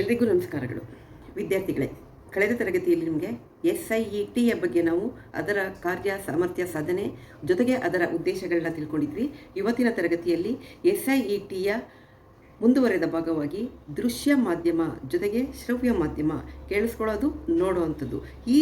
ಎಲ್ರಿಗೂ ನಮಸ್ಕಾರಗಳು. ವಿದ್ಯಾರ್ಥಿಗಳೇ, ಕಳೆದ ತರಗತಿಯಲ್ಲಿ ನಿಮಗೆ ಎಸ್ ಐ ಇ ಟಿಯ ಬಗ್ಗೆ ನಾವು ಅದರ ಕಾರ್ಯ, ಸಾಮರ್ಥ್ಯ, ಸಾಧನೆ ಜೊತೆಗೆ ಅದರ ಉದ್ದೇಶಗಳನ್ನ ತಿಳ್ಕೊಂಡಿದ್ವಿ. ಇವತ್ತಿನ ತರಗತಿಯಲ್ಲಿ ಎಸ್ ಐ ಇ ಟಿಯ ಮುಂದುವರೆದ ಭಾಗವಾಗಿ ದೃಶ್ಯ ಮಾಧ್ಯಮ ಜೊತೆಗೆ ಶ್ರವ್ಯ ಮಾಧ್ಯಮ ಕೇಳಿಸ್ಕೊಳ್ಳೋದು, ನೋಡುವಂಥದ್ದು. ಈ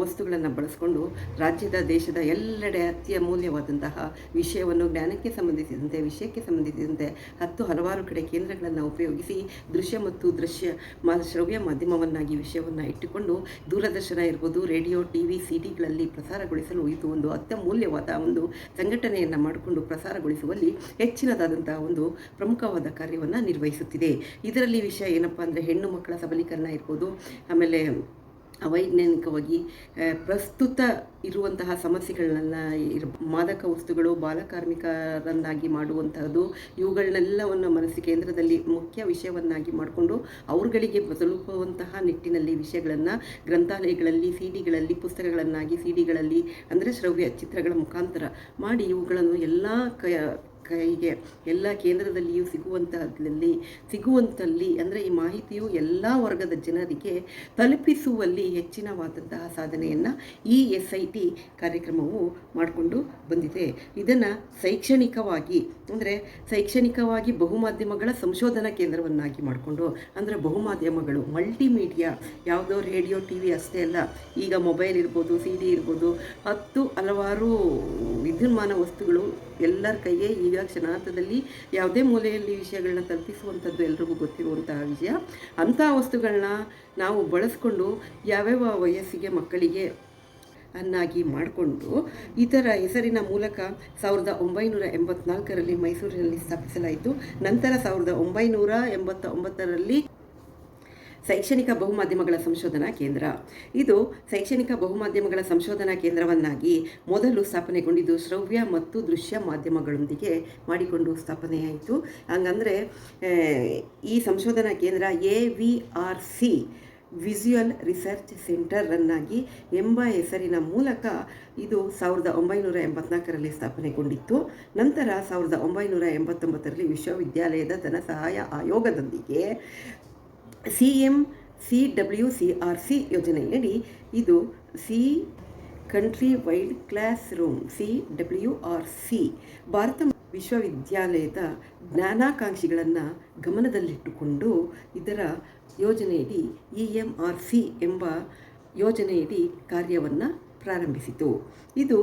ವಸ್ತುಗಳನ್ನು ಬಳಸ್ಕೊಂಡು ರಾಜ್ಯದ, ದೇಶದ ಎಲ್ಲೆಡೆ ಅತ್ಯಮೂಲ್ಯವಾದಂತಹ ವಿಷಯವನ್ನು ಜ್ಞಾನಕ್ಕೆ ಸಂಬಂಧಿಸಿದಂತೆ, ವಿಷಯಕ್ಕೆ ಸಂಬಂಧಿಸಿದಂತೆ ಹತ್ತು ಹಲವಾರು ಕಡೆ ಕೇಂದ್ರಗಳನ್ನು ಉಪಯೋಗಿಸಿ ದೃಶ್ಯ ಮತ್ತು ದೃಶ್ಯ ಮಾ, ಶ್ರವ್ಯ ಮಾಧ್ಯಮವನ್ನಾಗಿ ವಿಷಯವನ್ನು ಇಟ್ಟುಕೊಂಡು ದೂರದರ್ಶನ ಇರ್ಬೋದು, ರೇಡಿಯೋ ಟಿ ವಿ ಸಿ ಡಿಗಳಲ್ಲಿ ಪ್ರಸಾರಗೊಳಿಸಲು ಇದು ಒಂದು ಅತ್ಯಮೂಲ್ಯವಾದ ಒಂದು ಸಂಘಟನೆಯನ್ನು ಮಾಡಿಕೊಂಡು ಪ್ರಸಾರಗೊಳಿಸುವಲ್ಲಿ ಹೆಚ್ಚಿನದಾದಂತಹ ಒಂದು ಪ್ರಮುಖವಾದ ಕಾರ್ಯವನ್ನು ನಿರ್ವಹಿಸುತ್ತಿದೆ. ಇದರಲ್ಲಿ ವಿಷಯ ಏನಪ್ಪ ಅಂದರೆ ಹೆಣ್ಣು ಮಕ್ಕಳ ಸಬಲೀಕರಣ ಇರ್ಬೋದು, ಆಮೇಲೆ ಅವೈಜ್ಞಾನಿಕವಾಗಿ ಪ್ರಸ್ತುತ ಇರುವಂತಹ ಸಮಸ್ಯೆಗಳನ್ನೆಲ್ಲ ಇರ್, ಮಾದಕ ವಸ್ತುಗಳು ಬಾಲಕಾರ್ಮಿಕರನ್ನಾಗಿ ಮಾಡುವಂತಹದ್ದು, ಇವುಗಳನ್ನೆಲ್ಲವನ್ನು ಮನಸ್ಸು ಕೇಂದ್ರದಲ್ಲಿ ಮುಖ್ಯ ವಿಷಯವನ್ನಾಗಿ ಮಾಡಿಕೊಂಡು ಅವರುಗಳಿಗೆ ತಲುಪುವಂತಹ ನಿಟ್ಟಿನಲ್ಲಿ ವಿಷಯಗಳನ್ನು ಗ್ರಂಥಾಲಯಗಳಲ್ಲಿ ಸಿ ಡಿಗಳಲ್ಲಿ ಪುಸ್ತಕಗಳನ್ನಾಗಿ ಸಿ ಡಿಗಳಲ್ಲಿ ಅಂದರೆ ಶ್ರವ್ಯ ಚಿತ್ರಗಳ ಮುಖಾಂತರ ಮಾಡಿ ಇವುಗಳನ್ನು ಎಲ್ಲ ಕ ಕೈಗೆ ಎಲ್ಲ ಕೇಂದ್ರದಲ್ಲಿಯೂ ಸಿಗುವಂತಹದಲ್ಲಿ ಸಿಗುವಂತಲ್ಲಿ ಅಂದರೆ ಈ ಮಾಹಿತಿಯು ಎಲ್ಲ ವರ್ಗದ ಜನರಿಗೆ ತಲುಪಿಸುವಲ್ಲಿ ಹೆಚ್ಚಿನವಾದಂತಹ ಸಾಧನೆಯನ್ನು ಈ ಎಸ್ ಐ ಟಿ ಕಾರ್ಯಕ್ರಮವು ಮಾಡಿಕೊಂಡು ಬಂದಿದೆ. ಇದನ್ನು ಶೈಕ್ಷಣಿಕವಾಗಿ ಅಂದರೆ ಶೈಕ್ಷಣಿಕವಾಗಿ ಬಹುಮಾಧ್ಯಮಗಳ ಸಂಶೋಧನಾ ಕೇಂದ್ರವನ್ನಾಗಿ ಮಾಡಿಕೊಂಡು ಅಂದರೆ ಬಹುಮಾಧ್ಯಮಗಳು, ಮಲ್ಟಿಮೀಡಿಯಾ, ಯಾವುದೋ ರೇಡಿಯೋ ಟಿ ವಿ ಅಷ್ಟೇ ಅಲ್ಲ, ಈಗ ಮೊಬೈಲ್ ಇರ್ಬೋದು, ಸಿ ಡಿ ಇರ್ಬೋದು, ಹತ್ತು ಹಲವಾರು ವಿದ್ಯುನ್ಮಾನ ವಸ್ತುಗಳು ಎಲ್ಲರ ಕೈಗೆ ಈಗ ಕ್ಷಣಾರ್ಥದಲ್ಲಿ ಯಾವುದೇ ಮೂಲೆಯಲ್ಲಿ ವಿಷಯಗಳನ್ನ ತಲುಪಿಸುವಂಥದ್ದು ಎಲ್ರಿಗೂ ಗೊತ್ತಿರುವಂತಹ ವಿಷಯ. ಅಂಥ ವಸ್ತುಗಳನ್ನ ನಾವು ಬಳಸ್ಕೊಂಡು ಯಾವ್ಯಾವ ವಯಸ್ಸಿಗೆ ಮಕ್ಕಳಿಗೆ ಅನ್ನಾಗಿ ಮಾಡಿಕೊಂಡು ಇತರ ಹೆಸರಿನ ಮೂಲಕ ಸಾವಿರದ ಒಂಬೈನೂರ ಎಂಬತ್ನಾಲ್ಕರಲ್ಲಿ ಮೈಸೂರಿನಲ್ಲಿ ಸ್ಥಾಪಿಸಲಾಯಿತು. ನಂತರ ಸಾವಿರದ ಒಂಬೈನೂರ ಎಂಬತ್ತ ಒಂಬತ್ತರಲ್ಲಿ ಶೈಕ್ಷಣಿಕ ಬಹುಮಾಧ್ಯಮಗಳ ಸಂಶೋಧನಾ ಕೇಂದ್ರ. ಇದು ಶೈಕ್ಷಣಿಕ ಬಹುಮಾಧ್ಯಮಗಳ ಸಂಶೋಧನಾ ಕೇಂದ್ರವನ್ನಾಗಿ ಮೊದಲು ಸ್ಥಾಪನೆಗೊಂಡಿದ್ದು ಶ್ರವ್ಯ ಮತ್ತು ದೃಶ್ಯ ಮಾಧ್ಯಮಗಳೊಂದಿಗೆ ಮಾಡಿಕೊಂಡು ಸ್ಥಾಪನೆಯಾಯಿತು. ಹಂಗಂದರೆ ಈ ಸಂಶೋಧನಾ ಕೇಂದ್ರ A V R C visual research ಸೆಂಟರನ್ನಾಗಿ ಎಂಬ ಹೆಸರಿನ ಮೂಲಕ ಇದು ಸಾವಿರದ ಒಂಬೈನೂರ ಎಂಬತ್ನಾಲ್ಕರಲ್ಲಿ ಸ್ಥಾಪನೆಗೊಂಡಿತ್ತು. ನಂತರ ಸಾವಿರದ ಒಂಬೈನೂರ ಎಂಬತ್ತೊಂಬತ್ತರಲ್ಲಿ ವಿಶ್ವವಿದ್ಯಾಲಯದ ಧನ ಸಹಾಯ ಆಯೋಗದೊಂದಿಗೆ C M C W C R C ಯೋಜನೆಯಡಿ ಇದು C country wide classroom C W R C Bharat ವಿಶ್ವವಿದ್ಯಾಲಯದ ಜ್ಞಾನಾಕಾಂಕ್ಷಿಗಳನ್ನು ಗಮನದಲ್ಲಿಟ್ಟುಕೊಂಡು ಇದರ ಯೋಜನೆಯಡಿ ಇ ಎಂ ಆರ್ ಸಿ ಎಂಬ ಯೋಜನೆಯಡಿ ಕಾರ್ಯವನ್ನು ಪ್ರಾರಂಭಿಸಿತು. ಇದು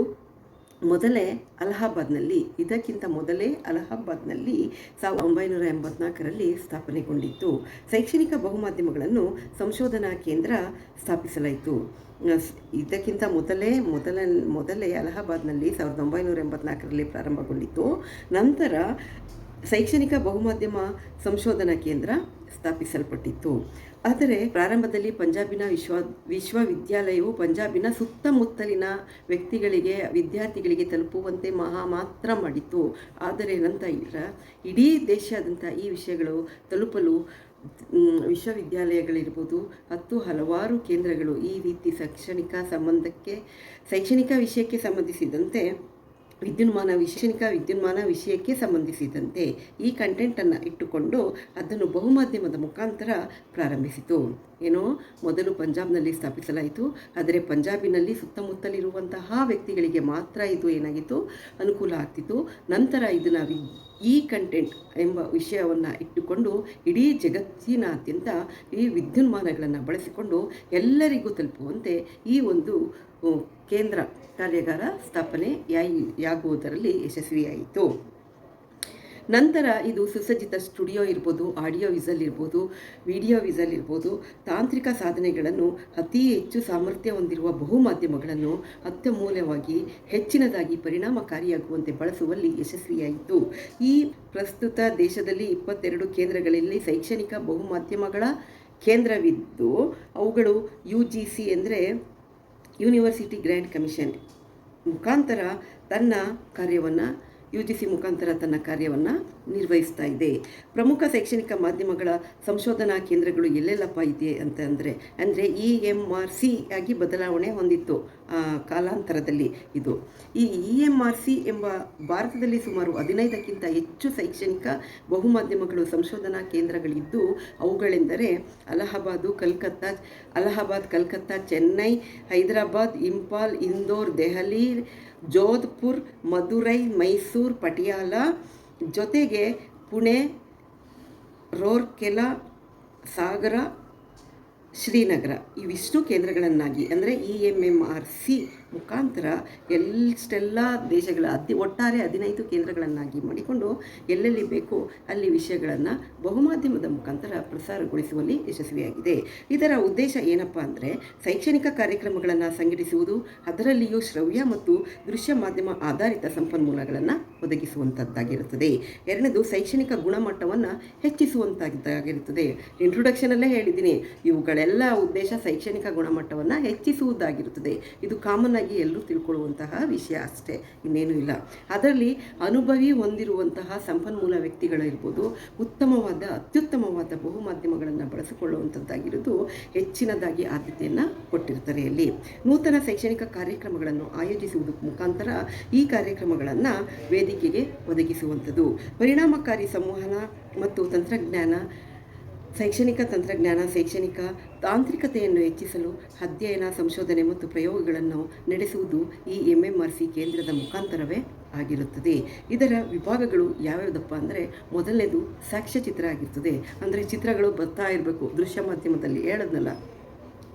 ಮೊದಲೇ ಅಲಹಾಬಾದ್ನಲ್ಲಿ, ಇದಕ್ಕಿಂತ ಮೊದಲೇ ಅಲಹಾಬಾದ್ನಲ್ಲಿ ಸಾವಿರದ ಒಂಬೈನೂರ ಎಂಬತ್ನಾಲ್ಕರಲ್ಲಿ ಸ್ಥಾಪನೆಗೊಂಡಿತ್ತು. ಶೈಕ್ಷಣಿಕ ಬಹುಮಾಧ್ಯಮಗಳನ್ನು ಸಂಶೋಧನಾ ಕೇಂದ್ರ ಸ್ಥಾಪಿಸಲಾಯಿತು. ಇದಕ್ಕಿಂತ ಮೊದಲೇ ಮೊದಲ ಮೊದಲೇ ಅಲಹಾಬಾದ್ನಲ್ಲಿ ಸಾವಿರದ ಒಂಬೈನೂರ ಎಂಬತ್ನಾಲ್ಕರಲ್ಲಿ ಪ್ರಾರಂಭಗೊಂಡಿತ್ತು. ನಂತರ ಶೈಕ್ಷಣಿಕ ಬಹುಮಾಧ್ಯಮ ಸಂಶೋಧನಾ ಕೇಂದ್ರ ಸ್ಥಾಪಿಸಲ್ಪಟ್ಟಿತ್ತು. ಆದರೆ ಪ್ರಾರಂಭದಲ್ಲಿ ಪಂಜಾಬಿನ ವಿಶ್ವ, ವಿಶ್ವವಿದ್ಯಾಲಯವು ಪಂಜಾಬಿನ ಸುತ್ತಮುತ್ತಲಿನ ವ್ಯಕ್ತಿಗಳಿಗೆ, ವಿದ್ಯಾರ್ಥಿಗಳಿಗೆ ತಲುಪುವಂತೆ ಮಹಾ ಮಾತ್ರ ಮಾಡಿತ್ತು. ಆದರೆ ನಂತರ ಇಡೀ ದೇಶಾದ್ಯಂತ ಈ ವಿಷಯಗಳು ತಲುಪಲು ವಿಶ್ವವಿದ್ಯಾಲಯಗಳಿರ್ಬೋದು ಹತ್ತು ಹಲವಾರು ಕೇಂದ್ರಗಳು ಈ ರೀತಿ ಶೈಕ್ಷಣಿಕ ಸಂಬಂಧಕ್ಕೆ, ಶೈಕ್ಷಣಿಕ ವಿಷಯಕ್ಕೆ ಸಂಬಂಧಿಸಿದಂತೆ ವಿದ್ಯುನ್ಮಾನ ಶೈಕ್ಷಣಿಕ ವಿದ್ಯುನ್ಮಾನ ವಿಷಯಕ್ಕೆ ಸಂಬಂಧಿಸಿದಂತೆ ಈ ಕಂಟೆಂಟನ್ನು ಇಟ್ಟುಕೊಂಡು ಅದನ್ನು ಬಹುಮಾಧ್ಯಮದ ಮುಖಾಂತರ ಪ್ರಾರಂಭಿಸಿತು. ಏನೋ ಮೊದಲು ಪಂಜಾಬ್ನಲ್ಲಿ ಸ್ಥಾಪಿಸಲಾಯಿತು, ಆದರೆ ಪಂಜಾಬಿನಲ್ಲಿ ಸುತ್ತಮುತ್ತಲಿರುವಂತಹ ವ್ಯಕ್ತಿಗಳಿಗೆ ಮಾತ್ರ ಇದು ಏನಾಗಿತ್ತು? ಅನುಕೂಲ ಆಗ್ತಿತ್ತು. ನಂತರ ಇದನ್ನು ವಿ ಈ ಕಂಟೆಂಟ್ ಎಂಬ ವಿಷಯವನ್ನು ಇಟ್ಟುಕೊಂಡು ಇಡೀ ಜಗತ್ತಿನಾದ್ಯಂತ ಈ ವಿದ್ಯುನ್ಮಾನಗಳನ್ನು ಬಳಸಿಕೊಂಡು ಎಲ್ಲರಿಗೂ ತಲುಪುವಂತೆ ಈ ಒಂದು ಕೇಂದ್ರ ಕಾರ್ಯಾಗಾರ ಸ್ಥಾಪನೆ ಯಾಗುವುದರಲ್ಲಿ ಯಶಸ್ವಿಯಾಯಿತು. ನಂತರ ಇದು ಸುಸಜ್ಜಿತ ಸ್ಟುಡಿಯೋ ಇರ್ಬೋದು, ಆಡಿಯೋ ವಿಸಲ್ ಇರ್ಬೋದು, ವಿಡಿಯೋ ವಿಸಲ್ ಇರ್ಬೋದು, ತಾಂತ್ರಿಕ ಸಾಧನೆಗಳನ್ನು ಅತಿ ಹೆಚ್ಚು ಸಾಮರ್ಥ್ಯ ಹೊಂದಿರುವ ಬಹುಮಾಧ್ಯಮಗಳನ್ನು ಅತ್ಯಮೂಲ್ಯವಾಗಿ, ಹೆಚ್ಚಿನದಾಗಿ ಪರಿಣಾಮಕಾರಿಯಾಗುವಂತೆ ಬಳಸುವಲ್ಲಿ ಯಶಸ್ವಿಯಾಯಿತು. ಈ ಪ್ರಸ್ತುತ ದೇಶದಲ್ಲಿ ಇಪ್ಪತ್ತೆರಡು ಕೇಂದ್ರಗಳಲ್ಲಿ ಶೈಕ್ಷಣಿಕ ಬಹುಮಾಧ್ಯಮಗಳ ಕೇಂದ್ರವಿದ್ದು, ಅವುಗಳು ಯು ಜಿ ಸಿ ಅಂದರೆ ಯೂನಿವರ್ಸಿಟಿ ಗ್ರ್ಯಾಂಡ್ ಕಮಿಷನ್ ಮುಖಾಂತರ ತನ್ನ ಕಾರ್ಯವನ್ನು ಯು ಜಿ ಸಿ ಮುಖಾಂತರ ತನ್ನ ಕಾರ್ಯವನ್ನು ನಿರ್ವಹಿಸ್ತಾ ಇದೆ. ಪ್ರಮುಖ ಶೈಕ್ಷಣಿಕ ಮಾಧ್ಯಮಗಳ ಸಂಶೋಧನಾ ಕೇಂದ್ರಗಳು ಎಲ್ಲೆಲ್ಲಪ್ಪ ಇದೆ ಅಂತ ಅಂದರೆ ಅಂದರೆ ಇ ಎಂ ಆರ್ ಸಿ ಆಗಿ ಬದಲಾವಣೆ ಹೊಂದಿತ್ತು. ಕಾಲಾಂತರದಲ್ಲಿ ಇದು. ಈ ಇ ಎಂ ಆರ್ ಸಿ ಎಂಬ ಭಾರತದಲ್ಲಿ ಸುಮಾರು ಹದಿನೈದಕ್ಕಿಂತ ಹೆಚ್ಚು ಶೈಕ್ಷಣಿಕ ಬಹುಮಾಧ್ಯಮಗಳು ಸಂಶೋಧನಾ ಕೇಂದ್ರಗಳಿದ್ದು, ಅವುಗಳೆಂದರೆ ಅಲಹಾಬಾದು, ಕಲ್ಕತ್ತಾ, ಅಲಹಾಬಾದ್, ಕಲ್ಕತ್ತಾ, ಚೆನ್ನೈ, ಹೈದರಾಬಾದ್ ಇಂಪಾಲ್ ಇಂದೋರ್, ದೆಹಲಿ, ಜೋಧ್ಪುರ್ ಮಧುರೈ ಮೈಸೂರು, ಪಟಿಯಾಲ, ಜೊತೆಗೆ ಪುಣೆ, ರೋರ್ಕೆಲಾ, ಸಾಗರ ಶ್ರೀನಗರ. ಇವಿಷ್ಟು ಕೇಂದ್ರಗಳನ್ನಾಗಿ ಅಂದರೆ E M M R C ಮುಖಾಂತರ ಎಷ್ಟೆಲ್ಲ ದೇಶಗಳ ಅತಿ ಒಟ್ಟಾರೆ ಹದಿನೈದು ಕೇಂದ್ರಗಳನ್ನಾಗಿ ಮಾಡಿಕೊಂಡು ಎಲ್ಲೆಲ್ಲಿ ಬೇಕೋ ಅಲ್ಲಿ ವಿಷಯಗಳನ್ನು ಬಹುಮಾಧ್ಯಮದ ಮುಖಾಂತರ ಪ್ರಸಾರಗೊಳಿಸುವಲ್ಲಿ ಯಶಸ್ವಿಯಾಗಿದೆ. ಇದರ ಉದ್ದೇಶ ಏನಪ್ಪ ಅಂದರೆ ಶೈಕ್ಷಣಿಕ ಕಾರ್ಯಕ್ರಮಗಳನ್ನು ಸಂಘಟಿಸುವುದು, ಅದರಲ್ಲಿಯೂ ಶ್ರವ್ಯ ಮತ್ತು ದೃಶ್ಯ ಮಾಧ್ಯಮ ಆಧಾರಿತ ಸಂಪನ್ಮೂಲಗಳನ್ನು ಒದಗಿಸುವಂಥದ್ದಾಗಿರುತ್ತದೆ ಎರಡನೇದು ಶೈಕ್ಷಣಿಕ ಗುಣಮಟ್ಟವನ್ನು ಹೆಚ್ಚಿಸುವಂಥದ್ದಾಗಿರುತ್ತದೆ ಇಂಟ್ರೊಡಕ್ಷನಲ್ಲೇ ಹೇಳಿದ್ದೀನಿ. ಇವುಗಳೆಲ್ಲ ಉದ್ದೇಶ ಶೈಕ್ಷಣಿಕ ಗುಣಮಟ್ಟವನ್ನು ಹೆಚ್ಚಿಸುವುದಾಗಿರುತ್ತದೆ. ಇದು ಕಾಮನ್ ಎಲ್ಲರೂ ತಿಳ್ಕೊಳ್ಳುವಂತಹ ವಿಷಯ ಅಷ್ಟೇ, ಇನ್ನೇನೂ ಇಲ್ಲ. ಅದರಲ್ಲಿ ಅನುಭವಿ ಹೊಂದಿರುವಂತಹ ಸಂಪನ್ಮೂಲ ವ್ಯಕ್ತಿಗಳಿರ್ಬೋದು, ಉತ್ತಮವಾದ, ಅತ್ಯುತ್ತಮವಾದ ಬಹುಮಾಧ್ಯಮಗಳನ್ನು ಬಳಸಿಕೊಳ್ಳುವಂಥದ್ದಾಗಿರೋದು ಹೆಚ್ಚಿನದಾಗಿ ಆದ್ಯತೆಯನ್ನು ಕೊಟ್ಟಿರ್ತಾರೆ ಅಲ್ಲಿ. ನೂತನ ಶೈಕ್ಷಣಿಕ ಕಾರ್ಯಕ್ರಮಗಳನ್ನು ಆಯೋಜಿಸುವುದರ ಮುಖಾಂತರ ಈ ಕಾರ್ಯಕ್ರಮಗಳನ್ನು ವೇದಿಕೆಗೆ ಒದಗಿಸುವಂಥದ್ದು. ಪರಿಣಾಮಕಾರಿ ಸಂವಹನ ಮತ್ತು ತಂತ್ರಜ್ಞಾನ, ಶೈಕ್ಷಣಿಕ ತಂತ್ರಜ್ಞಾನ, ಶೈಕ್ಷಣಿಕ ತಾಂತ್ರಿಕತೆಯನ್ನು ಹೆಚ್ಚಿಸಲು ಅಧ್ಯಯನ, ಸಂಶೋಧನೆ ಮತ್ತು ಪ್ರಯೋಗಗಳನ್ನು ನಡೆಸುವುದು ಈ ಎಂ ಎಂ ಆರ್ ಸಿ ಕೇಂದ್ರದ ಮುಖಾಂತರವೇ ಆಗಿರುತ್ತದೆ. ಇದರ ವಿಭಾಗಗಳು ಯಾವ್ಯಾವುದಪ್ಪ ಅಂದರೆ ಮೊದಲನೇದು ಸಾಕ್ಷ್ಯಚಿತ್ರ ಆಗಿರ್ತದೆ. ಅಂದರೆ ಚಿತ್ರಗಳು ಬರ್ತಾ ಇರಬೇಕು. ದೃಶ್ಯ ಮಾಧ್ಯಮದಲ್ಲಿ ಹೇಳದ್ನಲ್ಲ.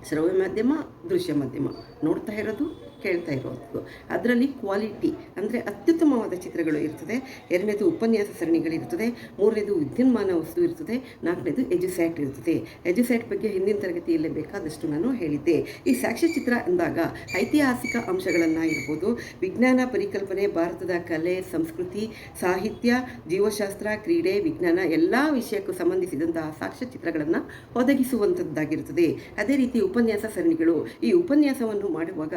ಶ್ರವ್ಯ ಮಾಧ್ಯಮ, ದೃಶ್ಯ ಮಾಧ್ಯಮ ನೋಡ್ತಾ ಇರೋದು. ಕೇಳ್ತಾ ಇರುವಂಥದ್ದು. ಅದರಲ್ಲಿ ಕ್ವಾಲಿಟಿ ಅಂದರೆ ಅತ್ಯುತ್ತಮವಾದ ಚಿತ್ರಗಳು ಇರ್ತದೆ. ಎರಡನೇದು ಉಪನ್ಯಾಸ ಸರಣಿಗಳಿರ್ತದೆ. ಮೂರನೇದು ವಿದ್ಯುನ್ಮಾನ ವಸ್ತು ಇರ್ತದೆ. ನಾಲ್ಕನೇದು ಎಜುಸ್ಯಾಟ್ ಇರ್ತದೆ. ಎಜುಸ್ಯಾಟ್ ಬಗ್ಗೆ ಹಿಂದಿನ ತರಗತಿಯಲ್ಲೇ ಬೇಕಾದಷ್ಟು ನಾನು ಹೇಳಿದ್ದೆ. ಈ ಸಾಕ್ಷ್ಯಚಿತ್ರ ಅಂದಾಗ ಐತಿಹಾಸಿಕ ಅಂಶಗಳನ್ನು ಇರ್ಬೋದು. ವಿಜ್ಞಾನ ಪರಿಕಲ್ಪನೆ, ಭಾರತದ ಕಲೆ, ಸಂಸ್ಕೃತಿ, ಸಾಹಿತ್ಯ, ಜೀವಶಾಸ್ತ್ರ, ಕ್ರೀಡೆ, ವಿಜ್ಞಾನ ಎಲ್ಲ ವಿಷಯಕ್ಕೂ ಸಂಬಂಧಿಸಿದಂತಹ ಸಾಕ್ಷ್ಯಚಿತ್ರಗಳನ್ನು ಒದಗಿಸುವಂಥದ್ದಾಗಿರುತ್ತದೆ ಅದೇ ರೀತಿ ಉಪನ್ಯಾಸ ಸರಣಿಗಳು ಈ ಉಪನ್ಯಾಸವನ್ನು ಮಾಡುವಾಗ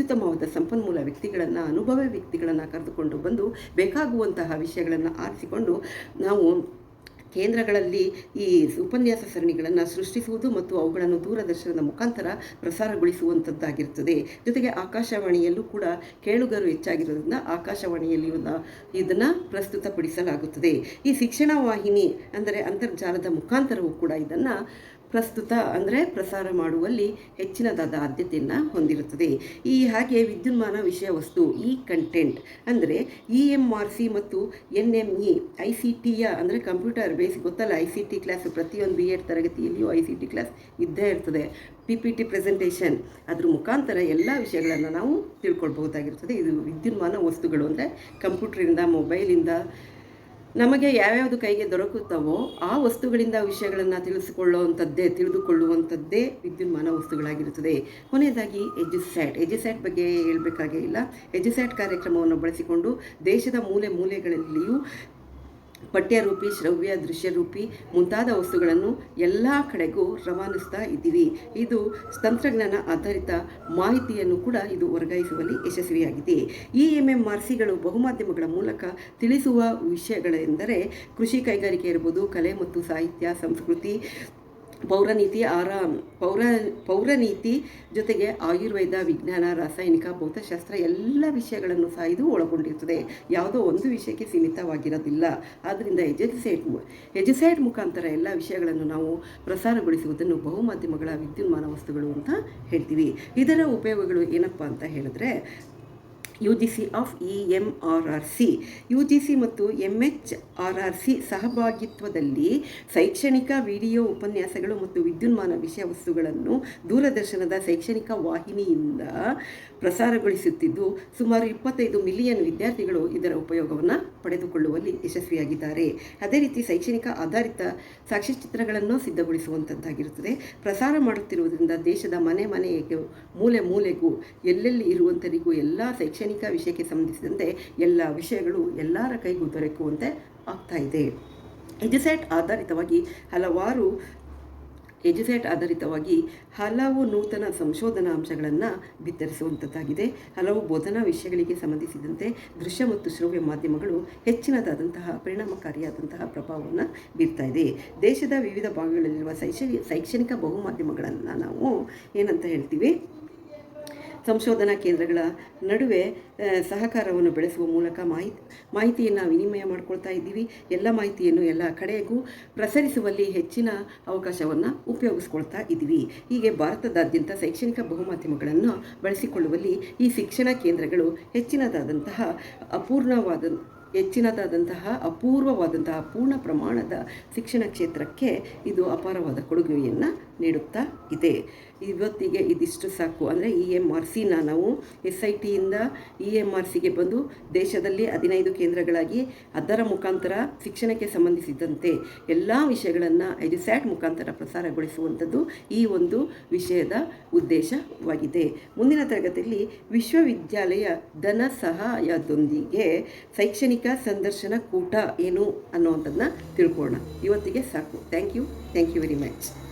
ಅತ್ಯುತ್ತಮವಾದ ಸಂಪನ್ಮೂಲ ವ್ಯಕ್ತಿಗಳನ್ನು, ಅನುಭವ ವ್ಯಕ್ತಿಗಳನ್ನು ಕರೆದುಕೊಂಡು ಬಂದು ಬೇಕಾಗುವಂತಹ ವಿಷಯಗಳನ್ನು ಆರಿಸಿಕೊಂಡು ನಾವು ಕೇಂದ್ರಗಳಲ್ಲಿ ಈ ಉಪನ್ಯಾಸ ಸರಣಿಗಳನ್ನು ಸೃಷ್ಟಿಸುವುದು ಮತ್ತು ಅವುಗಳನ್ನು ದೂರದರ್ಶನದ ಮುಖಾಂತರ ಪ್ರಸಾರಗೊಳಿಸುವಂಥದ್ದಾಗಿರುತ್ತದೆ ಜೊತೆಗೆ ಆಕಾಶವಾಣಿಯಲ್ಲೂ ಕೂಡ ಕೇಳುಗರು ಹೆಚ್ಚಾಗಿರೋದ್ರಿಂದ ಆಕಾಶವಾಣಿಯಲ್ಲಿ ಇದನ್ನು ಪ್ರಸ್ತುತಪಡಿಸಲಾಗುತ್ತದೆ. ಈ ಶಿಕ್ಷಣ ವಾಹಿನಿ ಅಂದರೆ ಅಂತರ್ಜಾಲದ ಮುಖಾಂತರವೂ ಕೂಡ ಇದನ್ನು ಪ್ರಸ್ತುತ ಅಂದರೆ ಪ್ರಸಾರ ಮಾಡುವಲ್ಲಿ ಹೆಚ್ಚಿನದಾದ ಆದ್ಯತೆಯನ್ನು ಹೊಂದಿರುತ್ತದೆ. ಈ ಹಾಗೆ ವಿದ್ಯುನ್ಮಾನ ವಿಷಯ ವಸ್ತು ಈ ಕಂಟೆಂಟ್ ಅಂದರೆ ಇ ಎಂ ಆರ್ ಸಿ ಮತ್ತು N M E I C ಟಿಯ ಅಂದರೆ ಕಂಪ್ಯೂಟರ್ ಬೇಸ್ ಗೊತ್ತಲ್ಲ ಐ ಸಿ ಟಿ ಕ್ಲಾಸ್ ಪ್ರತಿಯೊಂದು ಬಿ ಎಡ್ ತರಗತಿಯಲ್ಲಿಯೂ ಐ ಸಿ ಟಿ ಕ್ಲಾಸ್ ಇದ್ದೇ ಇರ್ತದೆ. ಪಿ ಪಿ ಟಿ ಪ್ರೆಸೆಂಟೇಷನ್ ಅದ್ರ ಮುಖಾಂತರ ಎಲ್ಲ ವಿಷಯಗಳನ್ನು ನಾವು ತಿಳ್ಕೊಳ್ಬಹುದಾಗಿರ್ತದೆ. ಇದು ವಿದ್ಯುನ್ಮಾನ ವಸ್ತುಗಳು ಅಂದರೆ ಕಂಪ್ಯೂಟ್ರಿಂದ ಮೊಬೈಲಿಂದ ನಮಗೆ ಯಾವ್ಯಾವುದು ಕೈಗೆ ದೊರಕುತ್ತವೋ ಆ ವಸ್ತುಗಳಿಂದ ವಿಷಯಗಳನ್ನು ತಿಳಿಸಿಕೊಳ್ಳುವಂಥದ್ದೇ, ತಿಳಿದುಕೊಳ್ಳುವಂಥದ್ದೇ ವಿದ್ಯುನ್ಮಾನ ವಸ್ತುಗಳಾಗಿರುತ್ತದೆ. ಕೊನೆಯದಾಗಿ ಎಜುಸ್ಯಾಟ್ ಎಜುಸ್ಯಾಟ್ ಬಗ್ಗೆ ಹೇಳಬೇಕಾಗೇ ಇಲ್ಲ. ಎಜುಸ್ಯಾಟ್ ಕಾರ್ಯಕ್ರಮವನ್ನು ಬಳಸಿಕೊಂಡು ದೇಶದ ಮೂಲೆ ಮೂಲೆಗಳಲ್ಲಿಯೂ ಪಠ್ಯರೂಪಿ, ಶ್ರವ್ಯ, ದೃಶ್ಯರೂಪಿ ಮುಂತಾದ ವಸ್ತುಗಳನ್ನು ಎಲ್ಲ ಕಡೆಗೂ ರವಾನಿಸ್ತಾ ಇದ್ದೀವಿ. ಇದು ತಂತ್ರಜ್ಞಾನ ಆಧಾರಿತ ಮಾಹಿತಿಯನ್ನು ಕೂಡ ಇದು ವರ್ಗಾಯಿಸುವಲ್ಲಿ ಯಶಸ್ವಿಯಾಗಿದೆ. ಈ ಎಂ ಎಂ ಆರ್ ಸಿಗಳು ಬಹುಮಾಧ್ಯಮಗಳ ಮೂಲಕ ತಿಳಿಸುವ ವಿಷಯಗಳೆಂದರೆ ಕೃಷಿ ಕೈಗಾರಿಕೆ ಇರ್ಬೋದು, ಕಲೆ ಮತ್ತು ಸಾಹಿತ್ಯ, ಸಂಸ್ಕೃತಿ ಪೌರನೀತಿ ಆರ, ಪೌರ, ಪೌರನೀತಿ ಜೊತೆಗೆ ಆಯುರ್ವೇದ, ವಿಜ್ಞಾನ, ರಾಸಾಯನಿಕ, ಭೌತಶಾಸ್ತ್ರ ಎಲ್ಲ ವಿಷಯಗಳನ್ನು ಸಹ ಇದು ಒಳಗೊಂಡಿರ್ತದೆ. ಯಾವುದೋ ಒಂದು ವಿಷಯಕ್ಕೆ ಸೀಮಿತವಾಗಿರೋದಿಲ್ಲ. ಆದ್ದರಿಂದ ಎಜುಸೈಟ್ ಎಜುಸೈಟ್ ಮುಖಾಂತರ ಎಲ್ಲ ವಿಷಯಗಳನ್ನು ನಾವು ಪ್ರಸಾರಗೊಳಿಸುವುದನ್ನು ಬಹುಮಾಧ್ಯಮಗಳ ವಿದ್ಯುನ್ಮಾನ ವಸ್ತುಗಳು ಅಂತ ಹೇಳ್ತೀವಿ. ಇದರ ಉಪಯೋಗಗಳು ಏನಪ್ಪ ಅಂತ ಹೇಳಿದ್ರೆ U G C of E M R R C U G C ಮತ್ತು M H R R C ಸಹಭಾಗಿತ್ವದಲ್ಲಿ ಶೈಕ್ಷಣಿಕ ವಿಡಿಯೋ ಉಪನ್ಯಾಸಗಳು ಮತ್ತು ವಿದ್ಯುನ್ಮಾನ ವಿಷಯ ವಸ್ತುಗಳನ್ನು ದೂರದರ್ಶನದ ಶೈಕ್ಷಣಿಕ ವಾಹಿನಿಯಿಂದ ಪ್ರಸಾರಗೊಳಿಸುತ್ತಿದ್ದು, ಸುಮಾರು ಇಪ್ಪತ್ತೈದು ಮಿಲಿಯನ್ ವಿದ್ಯಾರ್ಥಿಗಳು ಇದರ ಉಪಯೋಗವನ್ನು ಪಡೆದುಕೊಳ್ಳುವಲ್ಲಿ ಯಶಸ್ವಿಯಾಗಿದ್ದಾರೆ. ಅದೇ ರೀತಿ ಶೈಕ್ಷಣಿಕ ಆಧಾರಿತ ಸಾಕ್ಷ್ಯಚಿತ್ರಗಳನ್ನು ಸಿದ್ಧಗೊಳಿಸುವಂಥದ್ದಾಗಿರುತ್ತದೆ ಪ್ರಸಾರ ಮಾಡುತ್ತಿರುವುದರಿಂದ ದೇಶದ ಮನೆ ಮನೆಗೆ ಮೂಲೆ ಮೂಲೆಗೂ, ಎಲ್ಲೆಲ್ಲಿ ಇರುವಂಥರಿಗೂ ಎಲ್ಲ ಶೈಕ್ಷಣಿಕ ವಿಷಯಕ್ಕೆ ಸಂಬಂಧಿಸಿದಂತೆ ಎಲ್ಲ ವಿಷಯಗಳು ಎಲ್ಲರ ಕೈಗೂ ದೊರಕುವಂತೆ ಆಗ್ತಾ ಇದೆ. ಎಜುಸೆಟ್ ಆಧಾರಿತವಾಗಿ ಹಲವಾರು, ಎಜುಸೆಟ್ ಆಧಾರಿತವಾಗಿ ಹಲವು ನೂತನ ಸಂಶೋಧನಾ ಅಂಶಗಳನ್ನು ಬಿತ್ತರಿಸುವಂಥದ್ದಾಗಿದೆ ಹಲವು ಬೋಧನಾ ವಿಷಯಗಳಿಗೆ ಸಂಬಂಧಿಸಿದಂತೆ ದೃಶ್ಯ ಮತ್ತು ಶ್ರವ್ಯ ಮಾಧ್ಯಮಗಳು ಹೆಚ್ಚಿನದಾದಂತಹ ಪರಿಣಾಮಕಾರಿಯಾದಂತಹ ಪ್ರಭಾವವನ್ನು ಬೀರ್ತಾ ಇದೆ. ದೇಶದ ವಿವಿಧ ಭಾಗಗಳಲ್ಲಿರುವ ಶೈಕ್ಷಣಿಕ ಶೈಕ್ಷಣಿಕ ಬಹುಮಾಧ್ಯಮಗಳನ್ನು ನಾವು ಏನಂತ ಹೇಳ್ತೀವಿ? ಸಂಶೋಧನಾ ಕೇಂದ್ರಗಳ ನಡುವೆ ಸಹಕಾರವನ್ನು ಬೆಳೆಸುವ ಮೂಲಕ ಮಾಹಿತಿ ಮಾಹಿತಿಯನ್ನು ವಿನಿಮಯ ಮಾಡ್ಕೊಳ್ತಾ ಇದ್ದೀವಿ. ಎಲ್ಲ ಮಾಹಿತಿಯನ್ನು ಎಲ್ಲ ಕಡೆಗೂ ಪ್ರಸರಿಸುವಲ್ಲಿ ಹೆಚ್ಚಿನ ಅವಕಾಶವನ್ನು ಉಪಯೋಗಿಸ್ಕೊಳ್ತಾ ಇದ್ದೀವಿ. ಹೀಗೆ ಭಾರತದಾದ್ಯಂತ ಶೈಕ್ಷಣಿಕ ಬಹುಮಾಧ್ಯಮಗಳನ್ನು ಬಳಸಿಕೊಳ್ಳುವಲ್ಲಿ ಈ ಶಿಕ್ಷಣ ಕೇಂದ್ರಗಳು ಹೆಚ್ಚಿನದಾದಂತಹ ಅಪೂರ್ಣವಾದ, ಹೆಚ್ಚಿನದಾದಂತಹ ಅಪೂರ್ವವಾದಂತಹ ಪೂರ್ಣ ಪ್ರಮಾಣದ ಶಿಕ್ಷಣ ಕ್ಷೇತ್ರಕ್ಕೆ ಇದು ಅಪಾರವಾದ ಕೊಡುಗೆಯನ್ನು ನೀಡುತ್ತಾ ಇದೆ. ಇವತ್ತಿಗೆ ಇದಿಷ್ಟು ಸಾಕು. ಅಂದರೆ ಇ ಎಂ ಆರ್ ಸಿನ ನಾವು ಎಸ್ ಐ ಟಿಯಿಂದ ಇ ಎಂ ಆರ್ ಸಿಗೆ ಬಂದು ದೇಶದಲ್ಲಿ ಹದಿನೈದು ಕೇಂದ್ರಗಳಾಗಿ ಅದರ ಮುಖಾಂತರ ಶಿಕ್ಷಣಕ್ಕೆ ಸಂಬಂಧಿಸಿದಂತೆ ಎಲ್ಲ ವಿಷಯಗಳನ್ನು ಎಜುಸ್ಯಾಟ್ ಮುಖಾಂತರ ಪ್ರಸಾರಗೊಳಿಸುವಂಥದ್ದು ಈ ಒಂದು ವಿಷಯದ ಉದ್ದೇಶವಾಗಿದೆ. ಮುಂದಿನ ತರಗತಿಯಲ್ಲಿ ವಿಶ್ವವಿದ್ಯಾಲಯ ಧನ ಸಹಾಯದೊಂದಿಗೆ ಶೈಕ್ಷಣಿಕ ಸಂದರ್ಶನ ಕೂಟ ಏನು ಅನ್ನುವಂಥದ್ದನ್ನ ತಿಳ್ಕೊಳ್ಳೋಣ. ಇವತ್ತಿಗೆ ಸಾಕು. Thank you. Thank you very much.